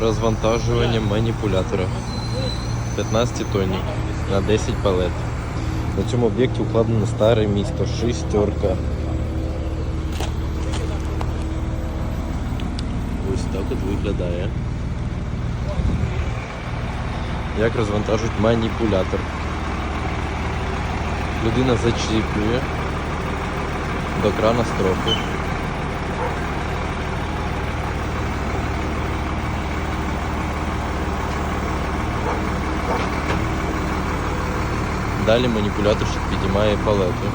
розвантажування маніпулятора. 15 тонн на 10 палет. На цьому об'єкті укладено старе місто, шістерка. Ось так от виглядає. Як розвантажують маніпулятор. Людина зачіплює до крана стропи. Далі маніпуляторщик підіймає палету.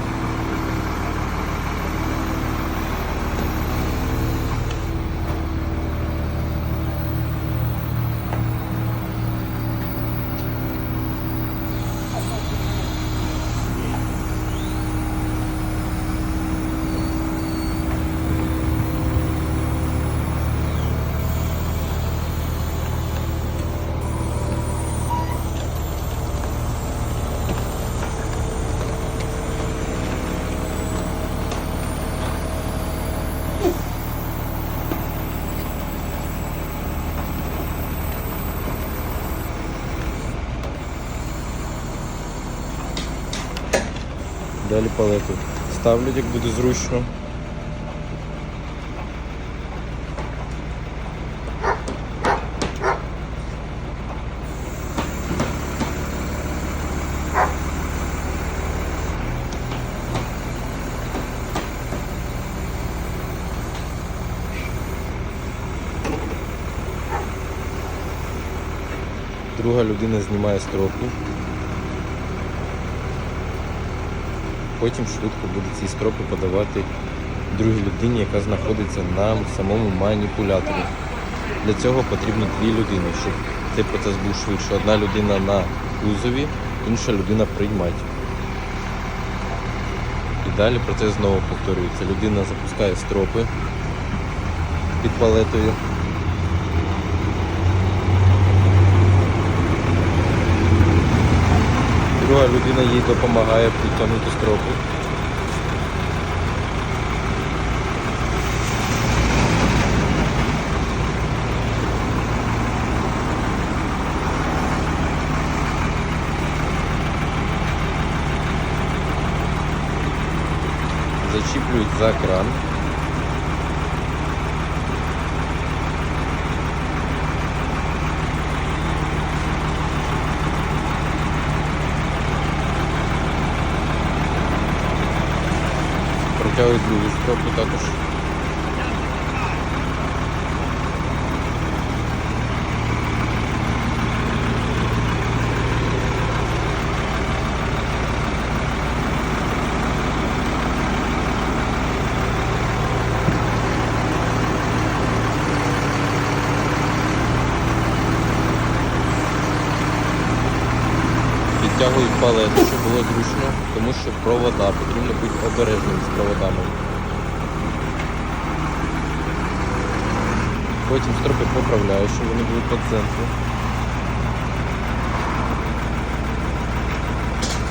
Далі палету ставлять, як буде зручно. Друга людина знімає стропу. Потім швидко буде ці стропи подавати другій людині, яка знаходиться на самому маніпуляторі. Для цього потрібно дві людини, щоб цей процес був швидше. Одна людина на кузові, інша людина приймать. І далі процес знову повторюється. Людина запускає стропи під палетою. Друга людина їй допомагає підтягнути стропу. Зачіплюють за кран. Протягують другу стропу також. Підтягують палету, щоб було зручно, тому що провода, потрібно бути обережним з проводами. Потім стропи поправляю, щоб вони були по центру.